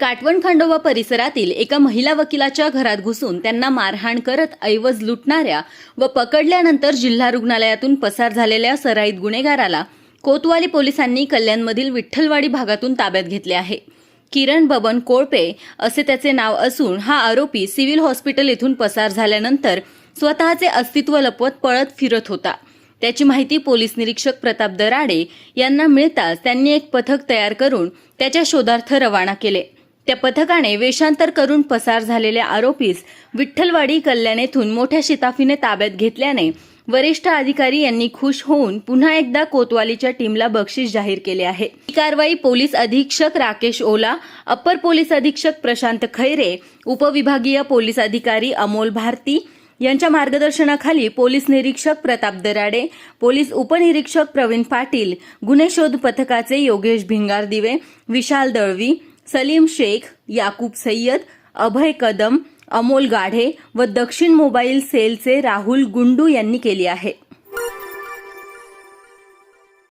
काटवण खांडोबा परिसरातील एका महिला वकिलाच्या घरात घुसून त्यांना मारहाण करत ऐवज लुटणाऱ्या व पकडल्यानंतर जिल्हा रुग्णालयातून पसार झालेल्या सराईत गुन्हेगाराला कोतवाली पोलिसांनी कल्याणमधील विठ्ठलवाडी भागातून ताब्यात घेतले आहे. किरण बबन कोळपे असे त्याचे नाव असून हा आरोपी सिव्हिल हॉस्पिटल येथून पसार झाल्यानंतर स्वतःचे अस्तित्व लपवत पळत फिरत होता. त्याची माहिती पोलीस निरीक्षक प्रताप दराडे यांना मिळताच त्यांनी एक पथक तयार करून त्याच्या शोधार्थ रवाना केले. त्या पथकाने वेषांतर करून पसार झालेल्या आरोपीस विठ्ठलवाडी कल्याण येथून मोठ्या शिताफीने ताब्यात घेतल्याने वरिष्ठ अधिकारी यांनी खुश होऊन पुन्हा एकदा कोतवालीच्या टीमला बक्षीस जाहीर केले आहे. ही कारवाई पोलीस अधीक्षक राकेश ओला अप्पर पोलीस अधीक्षक प्रशांत खैरे उपविभागीय पोलीस अधिकारी अमोल भारती यांच्या मार्गदर्शनाखाली पोलीस निरीक्षक प्रताप दराडे पोलीस उपनिरीक्षक प्रवीण पाटील गुन्हे शोध पथकाचे योगेश भिंगार दिवे विशाल दळवी सलीम शेख याकूब सय्यद अभय कदम अमोल गाढे व दक्षिण मोबाईल सेलचे राहुल गुंडू यांनी केली आहे.